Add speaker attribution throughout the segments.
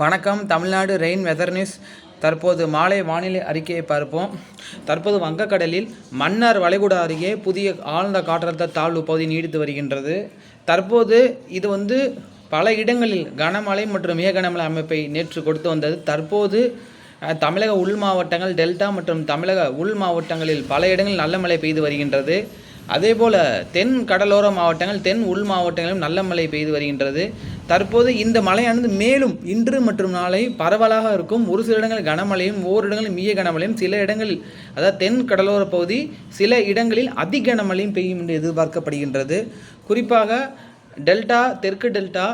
Speaker 1: வணக்கம். Tamil Nadu rain weather news. தற்போது மாலை வானிலை அறிக்கையை பார்ப்போம். தற்போது வங்கக்கடலில் மன்னார் வளைகுடா அருகே புதிய ஆழ்ந்த காற்றழுத்த தாழ்வு பகுதி நீடித்து வருகின்றது. தற்போது இது வந்து பல இடங்களில் கனமழை மற்றும் மிக கனமழை அமைப்பை நேற்று கொடுத்து வந்தது. தற்போது தமிழக உள் மாவட்டங்கள் டெல்டா மற்றும் தமிழக உள் மாவட்டங்களில் பல இடங்களில் நல்ல மழை பெய்து வருகின்றது. அதே போல் தென் கடலோர மாவட்டங்கள் தென் உள் மாவட்டங்களிலும் நல்ல மழை பெய்து வருகின்றது. தற்போது இந்த மழையானது மேலும் இன்று மற்றும் நாளை பரவலாக இருக்கும். ஒரு சில இடங்களில் கனமழையும் ஓர் இடங்களில் மிக கனமழையும் சில இடங்களில் அதாவது தென் கடலோர பகுதி சில இடங்களில் அதி கனமழையும் பெய்யும் என்று எதிர்பார்க்கப்படுகின்றது. குறிப்பாக டெல்டா தெற்கு டெல்டா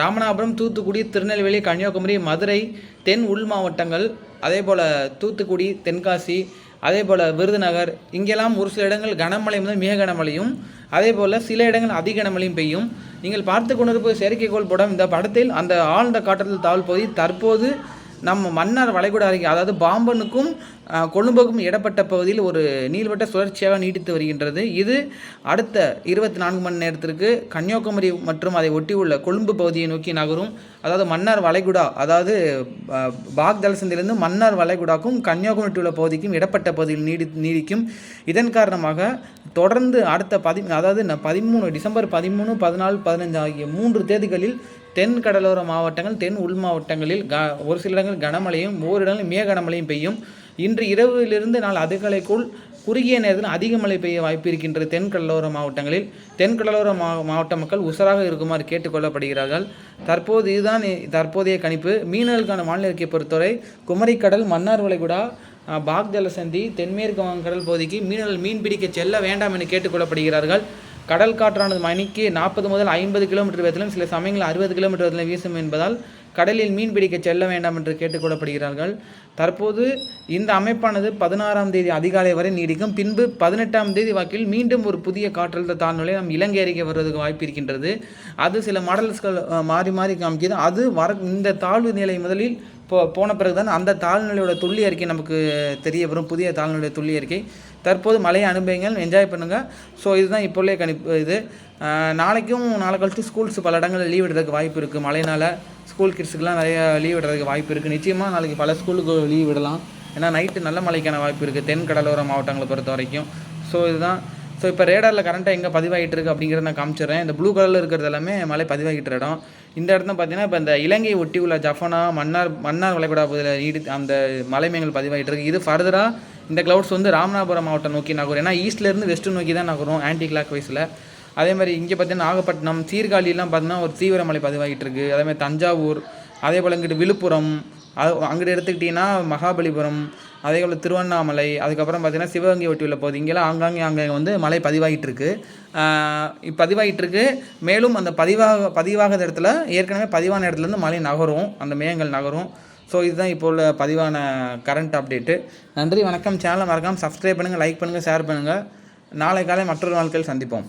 Speaker 1: ராமநாதபுரம் தூத்துக்குடி திருநெல்வேலி கன்னியாகுமரி மதுரை தென் உள் மாவட்டங்கள் அதே போல் தூத்துக்குடி தென்காசி அதே போல் விருதுநகர் இங்கெல்லாம் ஒரு சில இடங்கள் கனமழை முதல் மிக கனமழையும். அதே போல் சில இடங்கள் அதிக கனமழையும் பெய்யும். நீங்கள் பார்த்து கொண்டிருப்பது செயற்கைக்கோள் படம். இந்த படத்தில் அந்த ஆழ்ந்த காற்றழுத்த தாழ்வு பகுதி தற்போது நம்ம மன்னார் வளைகுடா அருகே அதாவது பாம்பனுக்கும் கொழும்புக்கும் இடப்பட்ட பகுதியில் ஒரு நீள்வட்ட சுழற்சியாக நீடித்து வருகின்றது. இது அடுத்த இருபத்தி நான்கு மணி நேரத்திற்கு கன்னியாகுமரி மற்றும் அதை ஒட்டியுள்ள கொழும்பு பகுதியை நோக்கி நகரும். அதாவது மன்னார் வளைகுடா அதாவது அஹ், பாக் தலசந்திலிருந்து மன்னார் வளைகுடாக்கும் கன்னியாகுமரி உள்ள பகுதிக்கும் இடப்பட்ட பகுதியில் நீடி நீடிக்கும். இதன் காரணமாக தொடர்ந்து அடுத்த பதி அதாவது பதிமூணு டிசம்பர் பதிமூணு பதினாலு பதினஞ்சு ஆகிய மூன்று தேதிகளில் தென் கடலோர மாவட்டங்கள் தென் உள் மாவட்டங்களில் க ஒரு சில இடங்கள் கனமழையும் ஓர் இடங்களில் மிக கனமழையும் பெய்யும். இன்று இரவிலிருந்து நாள் அதிகாலைக்குள் குறுகிய நேரத்தில் அதிக மழை பெய்ய வாய்ப்பு இருக்கின்றது தென் கடலோர மாவட்டங்களில். தென் கடலோர மா மாவட்ட மக்கள் உசராக இருக்குமாறு கேட்டுக்கொள்ளப்படுகிறார்கள். தற்போது இதுதான் தற்போதைய கணிப்பு. மீனவர்களுக்கான வானிலை அறிக்கை பொறுத்தவரை குமரிக்கடல் மன்னார் வளைகுடா பாக் ஜலசந்தி தென்மேற்கு வங்கக்கடல் பகுதிக்கு மீனவர்கள் மீன் பிடிக்க செல்ல வேண்டாம் என கேட்டுக்கொள்ளப்படுகிறார்கள். கடல் காற்றானது மணிக்கு நாற்பது முதல் ஐம்பது கிலோமீட்டர் வேகத்திலும் சில சமயங்களில் அறுபது கிலோமீட்டர் வேகத்திலும் வீசும் என்பதால் கடலில் மீன் பிடிக்க செல்ல வேண்டாம் என்று கேட்டுக்கொள்ளப்படுகிறார்கள். தற்போது இந்த அமைப்பானது பதினாறாம் தேதி அதிகாலை வரை நீடிக்கும். பின்பு பதினெட்டாம் தேதி வாக்கில் மீண்டும் ஒரு புதிய காற்றழுத்த தாழ்நிலை நம் இலங்கை அருகே வருவதற்கு வாய்ப்பு இருக்கின்றது. அது சில மாடல்ஸ்கள் மாறி மாறி காமிக்கிறது. அது வர இந்த தாழ்வு நிலை முதலில் போ போன பிறகு தான் அந்த தாழ்நிலையோட துள்ளி அறிக்கை நமக்கு தெரிய வரும். புதிய தாழ்நிலையோட துள்ளி அறிக்கை. தற்போது மழையை அனுபவங்கள் என்ஜாய் பண்ணுங்கள் ஸோ இதுதான் இப்போ கணிப்பு இது. நாளைக்கும் நாளை கழித்து ஸ்கூல்ஸ் பல இடங்களில் லீவ் விடுறதுக்கு வாய்ப்பு இருக்குது மழையினால் ஸ்கூல் கிட்ஸுக்கெலாம் நிறைய லீவ் விடுறதுக்கு வாய்ப்பு இருக்குது நிச்சயமாக நாளைக்கு பல ஸ்கூலுக்கு லீவ் விடலாம். ஏன்னா நைட்டு நல்ல மழைக்கான வாய்ப்பு இருக்குது தென் கடலோர மாவட்டங்களை பொறுத்த வரைக்கும் ஸோ இதுதான் ஸோ இப்போ ரேடாரில் கரண்ட்டாக எங்கே பதிவாகிட்டு இருக்குது அப்படிங்கிறத நான் காமிச்சிடுறேன். இந்த ப்ளூ கலரில் இருக்கிறது எல்லாமே மலை பதிவாகிட்டு இடம். இந்த இடத்துல பார்த்தீங்கன்னா இப்போ இந்த இலங்கையை ஒட்டி உள்ள ஜஃபனா மன்னார் மன்னார் வளைகுடா பகுதியில் நீடி அந்த மலைமேங்கள் பதிவாகிட்டு இருக்குது இது ஃபர்தராக இந்த க்ளவுட்ஸ் வந்து ராமநாதபுரம் மாவட்டம் நோக்கி நகரும். ஏன்னா ஈஸ்ட்லேருந்து வெஸ்ட்டு நோக்கி தான் நகரும் ஆன்டி கிளாக் வைஸில் அதே மாதிரி இங்கே பார்த்தீங்கன்னா நாகப்பட்டினம் சீர்காழிலாம் பார்த்தீங்கன்னா ஒரு தீவிர மழை பதிவாகிட்டு இருக்குது அதே மாதிரி தஞ்சாவூர் அதே போல் இங்கிட்டு விழுப்புரம் அது அங்கிட்டு எடுத்துக்கிட்டிங்கன்னா மகாபலிபுரம் அதே போல் திருவண்ணாமலை அதுக்கப்புறம் பார்த்திங்கன்னா சிவகங்கை ஒட்டி உள்ள பகுதி. இங்கெல்லாம் ஆங்காங்கே அங்கே வந்து மழை பதிவாகிட்டுருக்கு பதிவாகிட்டுருக்கு மேலும் அந்த பதிவாக பதிவாகாத இடத்துல ஏற்கனவே பதிவான இடத்துல இருந்து மழை நகரும். அந்த மேகங்கள் நகரும். ஸோ இதுதான் இப்போ உள்ள பதிவான கரண்ட் அப்டேட்டு நன்றி வணக்கம். சேனலை மறக்காமல் சப்ஸ்கிரைப் பண்ணுங்கள் லைக் பண்ணுங்கள் ஷேர் பண்ணுங்கள் நாளை காலை மற்றொரு நாட்கள் சந்திப்போம்.